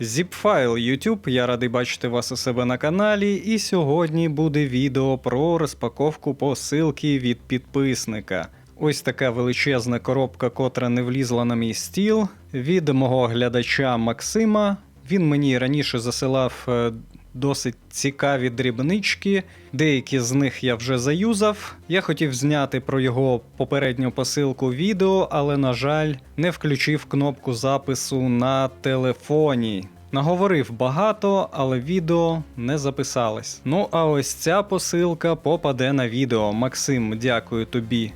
Zipfile YouTube, я радий бачити вас у себе на каналі, і сьогодні буде відео про розпаковку посилки від підписника. Ось така величезна коробка, котра не влізла на мій стіл, від мого глядача Максима. Він мені раніше засилав е, досить цікаві дрібнички. Деякі з них я вже заюзав. Я хотів зняти про його попередню посилку відео, але, на жаль, не включив кнопку запису на телефоні. Наговорив багато, але відео не записалось. Ну а ось ця посилка попаде на відео. Максим, дякую тобі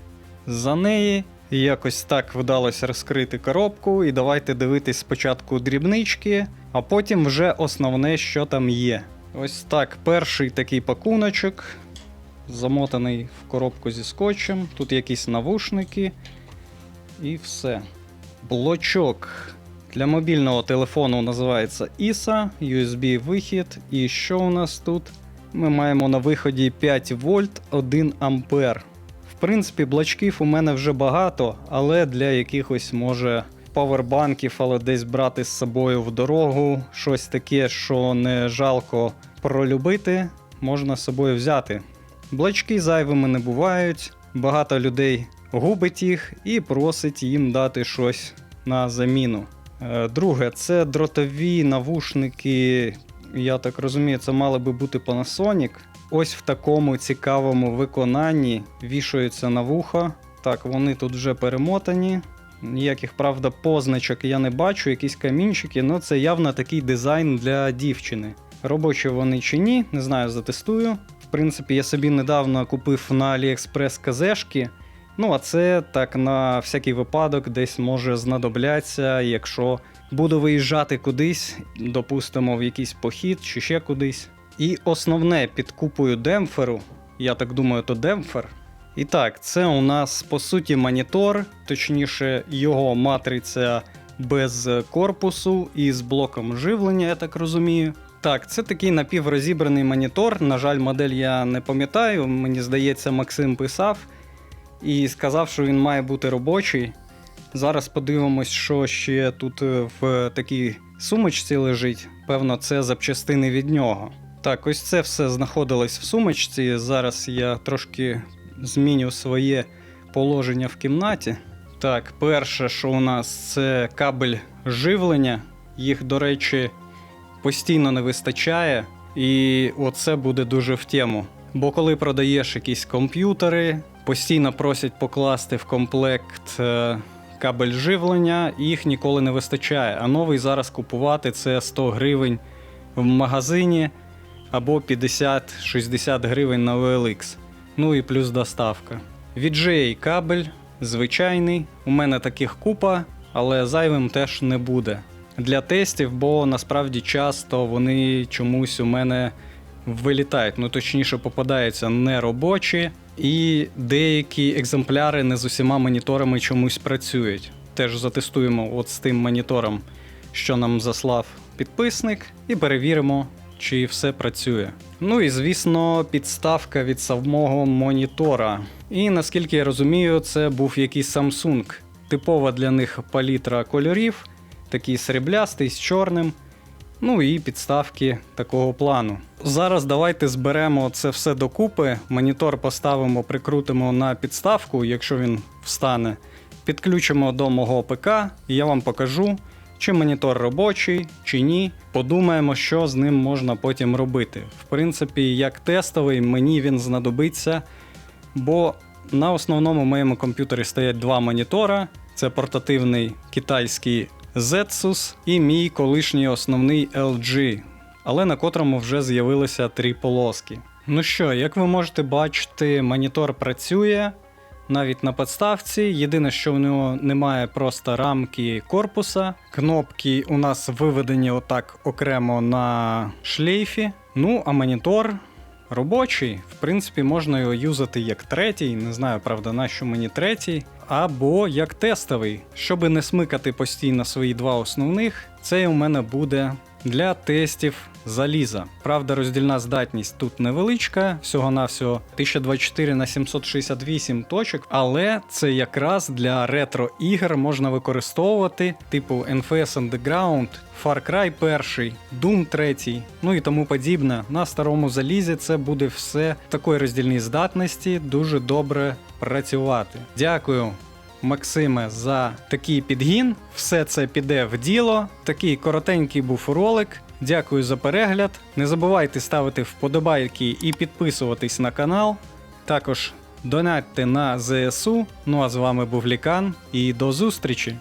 за неї. Якось так вдалося розкрити коробку, і давайте дивитись спочатку дрібнички, а потім вже основне, що там є. Ось так, перший такий пакуночок, замотаний в коробку зі скотчем. Тут якісь навушники і все. Блочок для мобільного телефону називається ISA, USB-вихід. І що у нас тут? Ми маємо на виході 5 вольт 1 ампер. В принципі, блочків у мене вже багато, але для якихось може павербанків, але десь брати з собою в дорогу, щось таке, що не жалко пролюбити, можна з собою взяти. Блочки зайвими не бувають, багато людей губить їх і просить їм дати щось на заміну. Е, Друге, це дротові навушники. Я так розумію, це мали би бути Panasonic. Ось в такому цікавому виконанні вішаються на вухо. Так, вони тут вже перемотані. Ніяких, правда, позначок я не бачу, якісь камінчики, але це явно такий дизайн для дівчини. Робочі вони чи ні, не знаю, затестую. В принципі, я собі недавно купив на AliExpress казешки. Ну, а це так на всякий випадок десь може знадобляться, якщо буду виїжджати кудись, допустимо, в якийсь похід чи ще кудись. І основне під купою демпферу, я так думаю, то демпфер. І так, це у нас по суті монітор, точніше, його матриця без корпусу і з блоком живлення, я так розумію. Так, це такий напіврозібраний монітор. На жаль, модель я не пам'ятаю. Мені здається, Максим писав і сказав, що він має бути робочий. Зараз подивимось, що ще тут е, в такій сумочці лежить. Певно, це запчастини від нього. Так, ось це все знаходилось в сумочці. Зараз я трошки зміню своє положення в кімнаті. Так, перше, що у нас це кабель живлення. Їх, до речі, постійно не вистачає, і оце буде дуже в тему. Бо коли продаєш якісь комп'ютери, постійно просять покласти в комплект е, кабель живлення, їх ніколи не вистачає. А новий зараз купувати це 100 гривень в магазині або 50-60 гривень на OLX. Ну і плюс доставка. VGA кабель звичайний. У мене таких купа, але зайвим теж не буде. Для тестів, бо насправді часто вони чомусь у мене вилітають, ну точніше попадаються неробочі, і деякі екземпляри не з усіма моніторами чомусь працюють. Теж затестуємо от з тим монітором, що нам заслав підписник, і перевіримо, чи все працює. Ну і звісно, підставка від самого монітора. І наскільки я розумію, це був якийсь Samsung. Типова для них палітра кольорів, такий сріблястий з чорним. Ну і підставки такого плану. Зараз давайте зберемо це все докупи. Монітор поставимо, прикрутимо на підставку, якщо він встане. Підключимо до мого ПК, і я вам покажу, чи монітор робочий, чи ні. Подумаємо, що з ним можна потім робити. В принципі, як тестовий, мені він знадобиться, бо на основному моєму комп'ютері стоять два монітора: це портативний китайський Zetsus і мій колишній основний LG, але на котрому вже з'явилися три полоски. Ну що, як ви можете бачити, монітор працює навіть на подставці. Єдине, що в нього немає просто рамки корпуса. Кнопки у нас виведені отак окремо на шлейфі. Ну, а монітор робочий. В принципі, можна його юзати як третій. Не знаю, правда, на що мені третій. Або як тестовий. Щоб не смикати постійно свої два основних, цей у мене буде для тестів заліза. Правда, роздільна здатність тут невеличка, всього-навсього 1024 на 768 точок, але це якраз для ретро-ігр можна використовувати, типу NFS Underground, Far Cry 1, Doom 3, ну і тому подібне. На старому залізі це буде все в такої роздільній здатності дуже добре працювати. Дякую. Максиме, за такий підгін. Все це піде в діло. Такий коротенький був ролик. Дякую за перегляд. Не забувайте ставити вподобайки і підписуватись на канал. Також донатьте на ЗСУ. Ну а з вами був Лікан і до зустрічі!